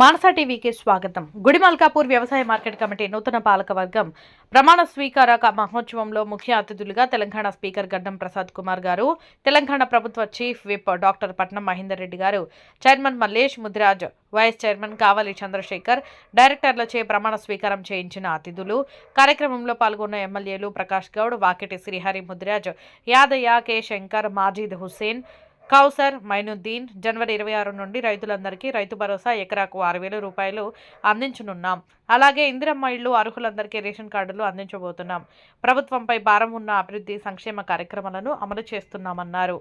మానస టీవీకి స్వాగతం. గుడిమల్కాపూర్ వ్యవసాయ మార్కెట్ కమిటీ నూతన పాలకవర్గం ప్రమాణ స్వీకార మహోత్సవంలో ముఖ్య అతిథులుగా తెలంగాణ స్పీకర్ గడ్డం ప్రసాద్ కుమార్ గారు తెలంగాణ ప్రభుత్వ చీఫ్ విప్ డాక్టర్ పట్నం మహేందర్ రెడ్డి గారు chairman Mallesh Mudiraj vice chairman Kavali Chandrasekhar డైరెక్టర్లచే ప్రమాణ స్వీకారం చేయించిన అతిథులు. కార్యక్రమంలో పాల్గొన్న ఎమ్మెల్యేలు ప్రకాష్ గౌడ్ వాకిటి శ్రీహరి ముదిరాజ్ యాదయ్య కె శంకర్ మాజీద్ హుస్సేన్ కౌసర్ మైనుద్దీన్ జనవరి ఇరవై ఆరు నుండి రైతులందరికీ రైతు భరోసా ఎకరాకు ఆరు వేల రూపాయలు అందించనున్నాం. అలాగే ఇందిరమ్మ ఇళ్ళు అర్హులందరికీ రేషన్ కార్డులు అందించబోతున్నాం. ప్రభుత్వంపై భారం ఉన్న అభివృద్ధి సంక్షేమ కార్యక్రమాలను అమలు చేస్తున్నామన్నారు.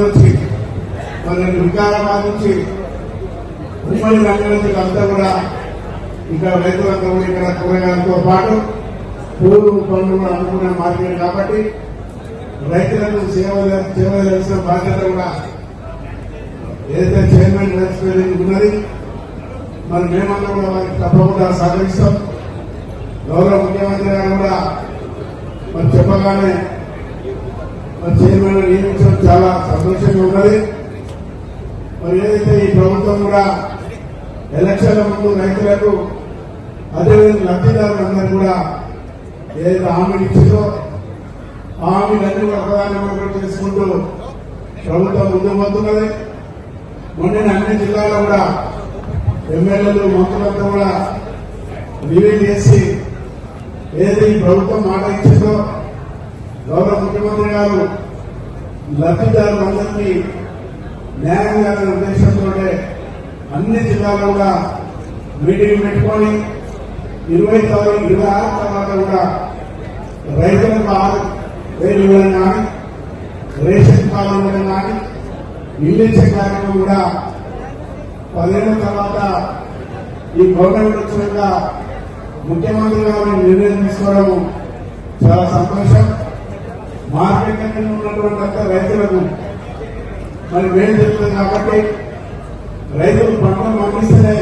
నుంచి నుంచి ఉమ్మడి అంతా కూడా ఇక్కడ రైతులందరూ కూడా ఇక్కడ కూరగాయలతో పాటు పూలు పండ్లు కూడా అమ్ముకునే మార్కెట్ కాబట్టి రైతులకు సేవ సేవ చేసిన బాధ్యత కూడా ఏదైతే చైర్మన్ రెస్పెక్ట్ ఉన్నది మరి మేమంతా కూడా వారికి తప్పకుండా సహకరిస్తాం. గౌరవ ముఖ్యమంత్రి గారు కూడా మరి చెప్పగానే మరి చైర్మన్ నియమించడం చాలా సంతోషంగా ఉన్నది. మరి ఏదైతే ఈ ప్రభుత్వం కూడా ఎలక్షన్ల ముందు రైతులకు అదేవిధంగా లబ్ధిదారులందరూ కూడా ఏదైతే హామీలు ఇచ్చిందో హామీలన్నీ కూడా ప్రధానమంత్రి చేసుకుంటూ ప్రభుత్వం ముందుకు పోతున్నది. మొన్న అన్ని జిల్లాల్లో కూడా ఎమ్మెల్యేలు మంత్రులంతా కూడా రివ్యూ చేసి ఏది ప్రభుత్వం మాట ఇచ్చిందో గౌరవ ముఖ్యమంత్రి గారు లబ్ధిదారులందరికీ న్యాయం చేయాలనే ఉద్దేశంతో అన్ని జిల్లాల్లో కూడా మీటింగ్ పెట్టుకొని ఇరవై తారీఖు ఇరవై ఆరు తర్వాత కూడా రైతులకు ఆరు వేలు ఇవ్వడం కానీ రేషన్ కార్డు ఇవ్వడం కానీ ఇల్లు ఇచ్చే కార్యక్రమం కూడా పదిహేను తర్వాత ఈ గవర్నమెంట్ వచ్చినాక ముఖ్యమంత్రి గారు నిర్ణయం తీసుకోవడం చాలా సంతోషం. మార్కెట్ ఉన్నటువంటి రైతులకు మరి మేలు చెప్తుంది కాబట్టి రైతులు పంటలు పండిస్తేనే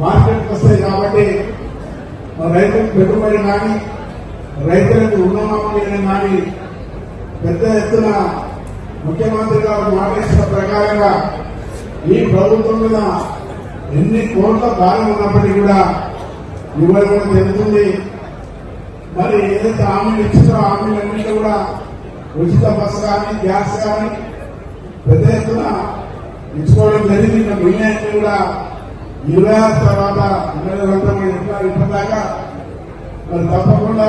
మార్కెట్కి వస్తాయి కాబట్టి రైతులకు పెట్టుబడి కానీ రైతులకు రుణమాఫీ కానీ పెద్ద ఎత్తున ముఖ్యమంత్రి గారు మాట ప్రకారంగా ఈ ప్రభుత్వం మీద ఎన్ని కోట్ల భారం ఉన్నప్పటికీ కూడా ఇవ్వడం కూడా జరుగుతుంది మరి ఏదైతే హామీలు ఇచ్చిందో హామీలన్నింటిలో కూడా ఉచిత బస్సు కానీ గ్యాస్ కానీ పెద్ద ఎత్తున ఇచ్చుకోవడం జరిగింది. ఇంకా మిగిలినవి కూడా ఇరవై ఆరు తర్వాత ఇరవై కూడా ఎట్లా ఇప్పటిదాకా మరి తప్పకుండా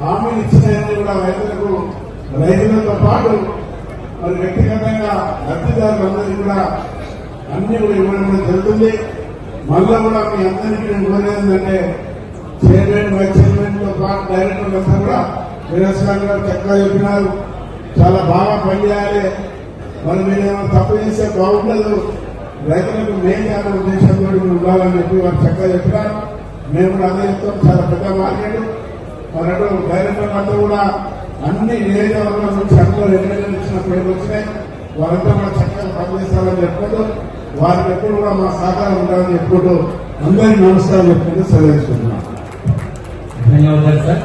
హామీలు ఇచ్చినవన్నీ కూడా రైతులకు రైతులతో పాటు మరి వ్యక్తిగతంగా లబ్ధిదారులందరికీ కూడా అన్ని కూడా ఇవ్వడం జరుగుతుంది. మళ్ళా కూడా మీ అందరికీ నేను కోరేది చైర్మన్ వైస్ చైర్మన్తో పాటు డైరెక్టర్ కూడా వీరేశ్వర గారు చక్కగా చెప్పినారు. చాలా బాగా పనిచేయాలి. మరి మీరు ఏమైనా తప్పు చేస్తే బాగుండదు. రైతులకు మేం చేయాలనే ఉద్దేశంతో ఉండాలని చెప్పి వారు చక్కగా చెప్పినారు మేము కూడా అదే చెప్తాం. చాలా పెద్ద మార్కెట్. మరి అటు అంతా కూడా అన్ని నియోజకవర్గాల నుంచి అందరూ ఎమ్మెల్యేలు ఇచ్చిన పేర్లు వచ్చినాయి? వారంతా కూడా చక్కగా పనిచేస్తారని చెప్పుకుంటూ వారికి ఎప్పుడు కూడా మా సహకారం ఉండాలని చెప్పుకుంటూ అందరికీ నమస్కారం చెప్పుకుంటూ సెలవు ధన్యవాదాలు సార్.